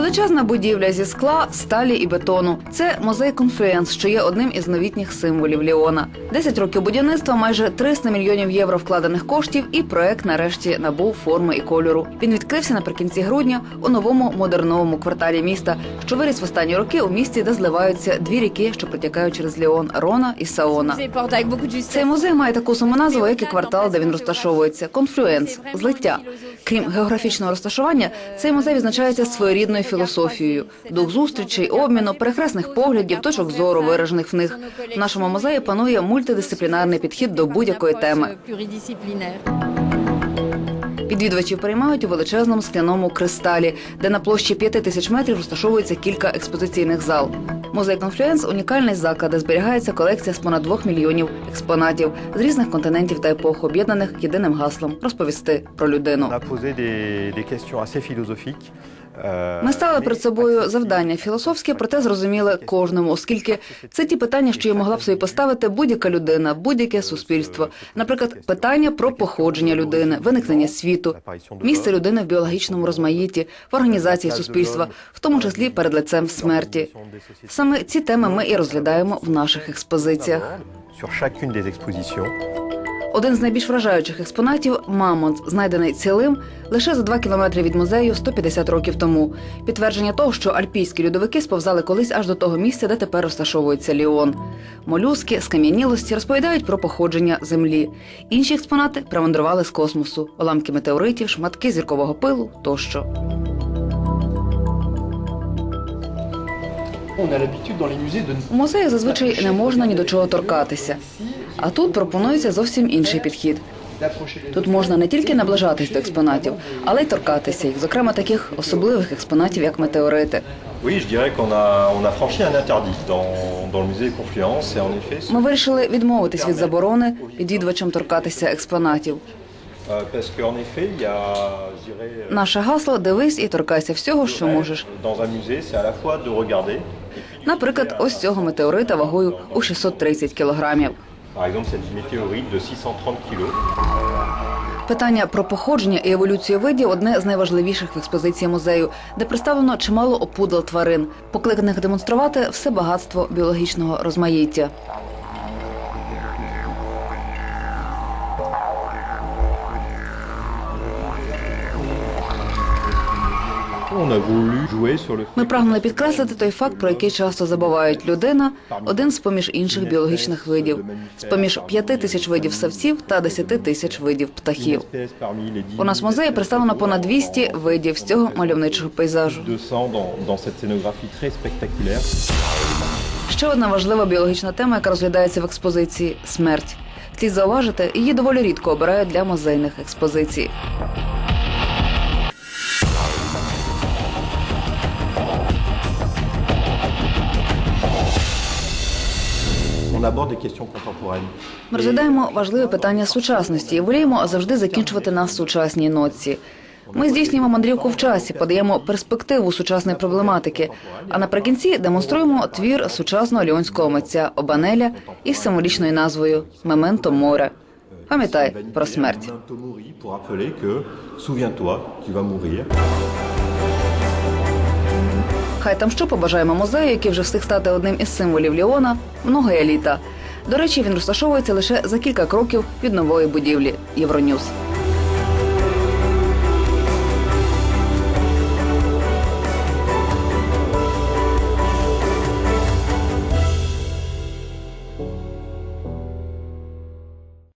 Величезна будівля зі скла, сталі і бетону. Це музей Конфлюенс, що є одним із новітніх символів Ліона. Десять років будівництва, майже 300 мільйонів євро вкладених коштів, і проект нарешті набув форми і кольору. Він відкрився наприкінці грудня у новому модерновому кварталі міста, що виріс в останні роки у місті, де зливаються дві ріки, що протікають через Ліон Рона і Саона. Цей музей має таку саму назву, як і квартал, де він розташовується конфлюенс, злиття. Крім географічного розташування, цей музей відзначається своєрідною філософією, дух зустрічей, обміну, перехресних поглядів, точок зору, виражених в них. В нашому музеї панує мультидисциплінарний підхід до будь-якої теми. Відвідувачів приймають у величезному скляному кристалі, де на площі п'яти тисяч метрів розташовується кілька експозиційних зал. Музей Конфлюенс унікальний заклад, де зберігається колекція з понад двох мільйонів експонатів з різних континентів та епох, об'єднаних єдиним гаслом розповісти про людину. Ми mais перед собою завдання філософське, проте зрозуміле кожному, оскільки це ті питання, що їй могла б собі поставити будь-яка людина, будь-яке суспільство. Наприклад, питання про походження людини, виникнення світу, місце людини в біологічному розмаїтті, в організації суспільства, в тому числі перед лицем смерті. Саме ці теми ми і розглядаємо в наших експозиціях. Один з найбільш вражаючих експонатів мамонт, знайдений цілим лише за два кілометри від музею 150 років тому. Підтвердження того, що альпійські льодовики сповзали колись аж до того місця, де тепер розташовується Ліон. Молюски, скам'янілості розповідають про походження землі. Інші експонати примандрували з космосу: уламки метеоритів, шматки зіркового пилу тощо. У музеї зазвичай не можна ні до чого торкатися. А тут пропонується зовсім інший підхід. Тут можна не тільки наближатись до експонатів, але й торкатися їх, зокрема таких особливих експонатів, як метеорити. Ми вирішили відмовитись від заборони відвідувачам торкатися експонатів. euh, euh, Наше гасло дивись і торкайся всього, що можеш. Наприклад, ось цього метеорита вагою у 630 кілограмів. Par exemple, cette météorite de 630 kilos. Питання про походження і еволюцію видів одне з найважливіших в експозиції музею, де представлено чимало опудал тварин, покликаних демонструвати все багатство біологічного розмаїття. Ми прагнули підкреслити той факт, про який часто забувають людина один з поміж інших біологічних видів, з поміж п'яти тисяч видів савців та десяти тисяч видів птахів. espèce parmi les 10 У нас в музеї представлено понад 200 видів з цього мальовничого пейзажу. 200 dans, dans cette scénographie très spectaculaire. Ще одна важлива біологічна тема, яка розглядається в експозиції смерть. Слід зауважити, її доволі рідко обирають для музейних експозицій. Ми розглядаємо важливі питання сучасності і воліємо завжди закінчувати на сучасній нотці. Ми здійснюємо мандрівку в часі, подаємо перспективу сучасної проблематики. А наприкінці демонструємо твір сучасного ліонського митця Обанеля із символічною назвою Мементо море. Пам'ятай про смерть. Хай там що побажаємо музею, який вже встиг стати одним із символів Ліона, много еліта. До речі, він розташовується лише за кілька кроків від нової будівлі Євроньюз.